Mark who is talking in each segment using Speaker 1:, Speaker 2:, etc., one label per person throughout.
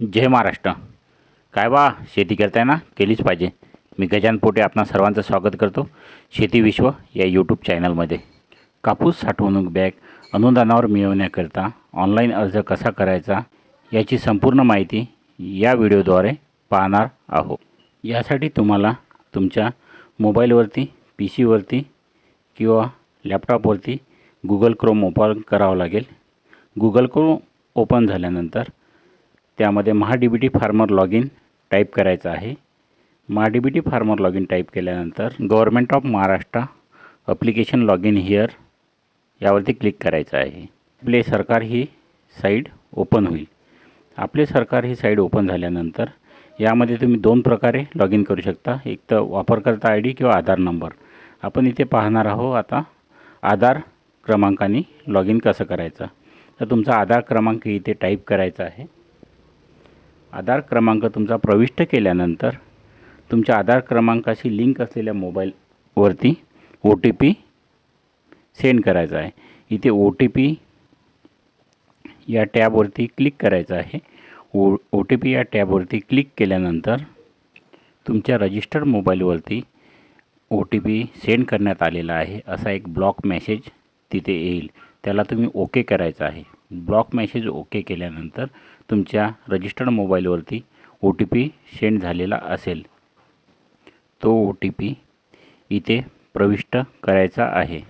Speaker 1: जय महाराष्ट्र. काय बा शेती करताय ना? केलीच पाहिजे. मी गजान पोटे आपणा सर्वांचं स्वागत करतो. शेती विश्व या यूट्यूब चॅनलमध्ये कापूस साठवणूक बॅग अनुदानावर मिळवण्याकरता ऑनलाईन अर्ज कसा करायचा याची संपूर्ण माहिती या व्हिडिओद्वारे पाहणार आहोत. यासाठी तुम्हाला तुमच्या मोबाईलवरती पी सीवरती किंवा लॅपटॉपवरती गुगल क्रोम ओपन करावं लागेल. गुगल क्रोम ओपन झाल्यानंतर त्यामध्ये MahaDBT B T farmer log in type करायचं आहे. MahaDBT B T farmer log in type केल्यानंतर government of Maharashtra application log in here यावरती क्लिक करायचं आहे. आपले सरकार ही साईड ओपन होईल. आपले सरकार ही साईड ओपन झाल्यानंतर यामध्ये तुम्ही दोन प्रकारे लॉग इन करू शकता. एक तर वापरकर्ता आय डी किंवा आधार नंबर आपण इथे पाहणार आहोत आता आधार क्रमांकाने लॉग इन कसं करायचं. तर तुमचा आधार क्रमांक इथे टाईप करायचा आहे. आधार क्रमांक तुमचा प्रविष्ट केल्यानंतर तुमच्या आधार क्रमांकाशी लिंक असलेल्या मोबाईलवरती ओ टी पी सेंड करायचा आहे. इथे ओ टी पी या टॅबवरती क्लिक करायचं आहे. ओ ओ टी पी या टॅबवरती क्लिक केल्यानंतर तुमच्या रजिस्टर्ड मोबाईलवरती ओ टी पी सेंड करण्यात आलेला आहे. असा एक ब्लॉक मेसेज तिथे येईल. त्याला तुम्ही ओके करायचं आहे. ब्लॉक मेसेज ओके केल्यानंतर तुमच्या रजिस्टर्ड मोबाईलवरती ओ टी पी सेंड झालेला असेल. तो ओ टी पी इथे प्रविष्ट करायचा आहे.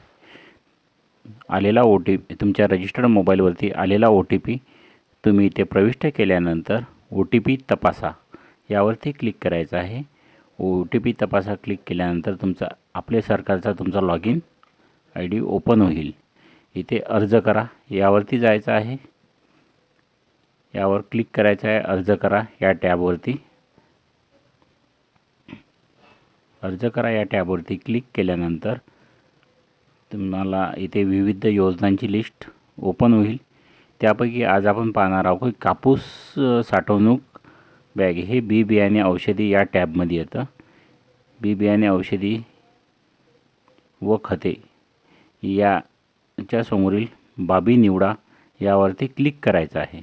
Speaker 1: आलेला ओ टी पी तुमच्या रजिस्टर्ड मोबाईलवरती आलेला ओ टी पी तुम्ही इथे प्रविष्ट केल्यानंतर ओ टी पी तपासा. यावरती क्लिक करायचं आहे. ओ टी पी तपासा क्लिक केल्यानंतर तुमचा आपले सरकारचा तुमचा log in I D open होईल. इथे अर्ज करा. यावरती जायचं आहे. यावर क्लिक करायचं आहे. अर्ज करा या टॅबवरती. अर्ज करा या टॅबवरती. क्लिक केल्यानंतर तुम्हाला इथे विविध योजनांची लिस्ट ओपन होईल. त्यापैकी आज आपण पाहणार आहोत कापूस साठवणूक बॅग हे बी बियाणे औषधी या टॅबमध्ये येतं. बी बियाणे औषधी व खते या च्या समोरील बाबी निवडा यावरती क्लिक करायचं आहे.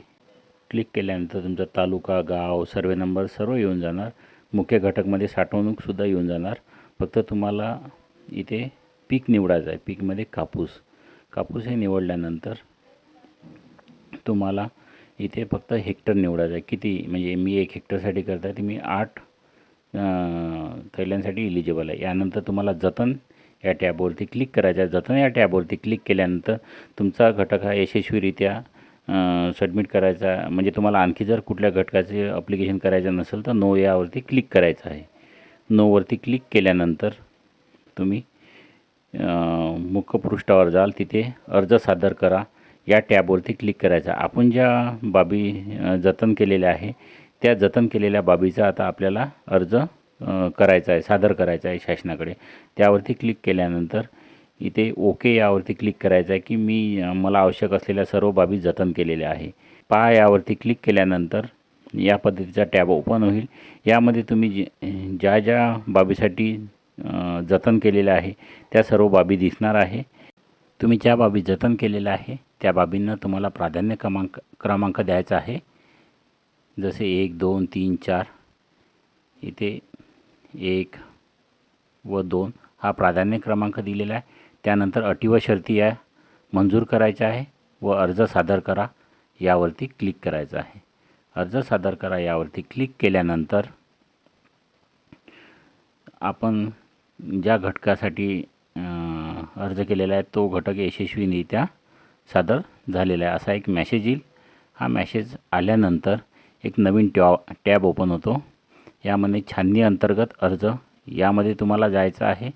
Speaker 1: क्लिक केल्यानंतर तुमचा तालुका गाव सर्वे नंबर सर्व येऊन जाणार. मुख्य घटकमध्ये साठवणूकसुद्धा येऊन जाणार. फक्त तुम्हाला इथे पीक निवडायचं आहे. पीकमध्ये कापूस. कापूस हे निवडल्यानंतर तुम्हाला इथे फक्त हेक्टर निवडायचं आहे. किती? म्हणजे मी एक हेक्टरसाठी करता ते मी आठ थैल्यांसाठी इलिजिबल आहे. यानंतर तुम्हाला जतन या टॅबवरती क्लिक करायचा आहे. जतन या टॅबवरती क्लिक केल्यानंतर तुमचा घटक हा यशस्वीरित्या सबमिट करायचा. म्हणजे तुम्हाला आणखी जर कुठल्या घटकाचे अप्लिकेशन करायचं नसेल तर नो यावरती क्लिक करायचं आहे. नोवरती क्लिक केल्यानंतर तुम्ही अं, मुख्य पृष्ठावर जाल. तिथे अर्ज सादर करा. या टॅबवरती क्लिक करायचा. आपण ज्या बाबी जतन केलेल्या आहे त्या जतन केलेल्या बाबीचा आता आपल्याला अर्ज करायचा आहे सादर करायचा आहे शासनाकडे. त्यावरती क्लिक केल्यानंतर इथे ओके यावरती क्लिक करायचं आहे की मी मला आवश्यक असलेल्या सर्व बाबी जतन केलेल्या आहे. पहा यावरती क्लिक केल्यानंतर या पद्धतीचा टॅब ओपन होईल. यामध्ये तुम्ही जे ज्या ज्या बाबीसाठी जतन केलेलं आहे त्या सर्व बाबी दिसणार आहे. तुम्ही ज्या बाबी जतन केलेल्या आहे त्या बाबींना तुम्हाला प्राधान्य क्रमांक क्रमांक द्यायचा आहे. जसे एक दोन तीन चार. इथे एक व दोन हा प्राधान्य क्रमांक दिलेला आहे. त्यानंतर अटी व शर्ती या मंजूर करायच्या आहे व अर्ज सादर करा यावरती क्लिक करायचं आहे. अर्ज सादर करा यावरती क्लिक केल्यानंतर आपण ज्या घटकासाठी अर्ज केलेला आहे तो घटक यशस्वीरित्या सादर झालेला आहे. असा एक मॅसेज येईल. हा मॅसेज आल्यानंतर एक नवीन टॅ टॅब ओपन होतो. यामध्ये छाननी अंतर्गत अर्ज यामध्ये तुम्हाला जायचं आहे.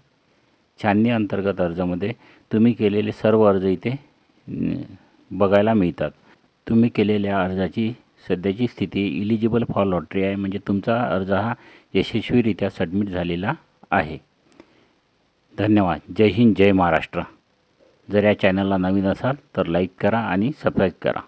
Speaker 1: छाननी अंतर्गत अर्जामध्ये तुम्ही केलेले सर्व अर्ज इथे बघायला मिळतात. तुम्ही केलेल्या अर्जाची सध्याची स्थिती इलिजिबल फॉर लॉटरी आहे म्हणजे तुमचा अर्ज हा यशस्वीरित्या सबमिट झालेला आहे. धन्यवाद. जय हिंद जय महाराष्ट्र. जर या चॅनलला नवीन असाल तर लाईक करा आणि सबस्क्राईब करा.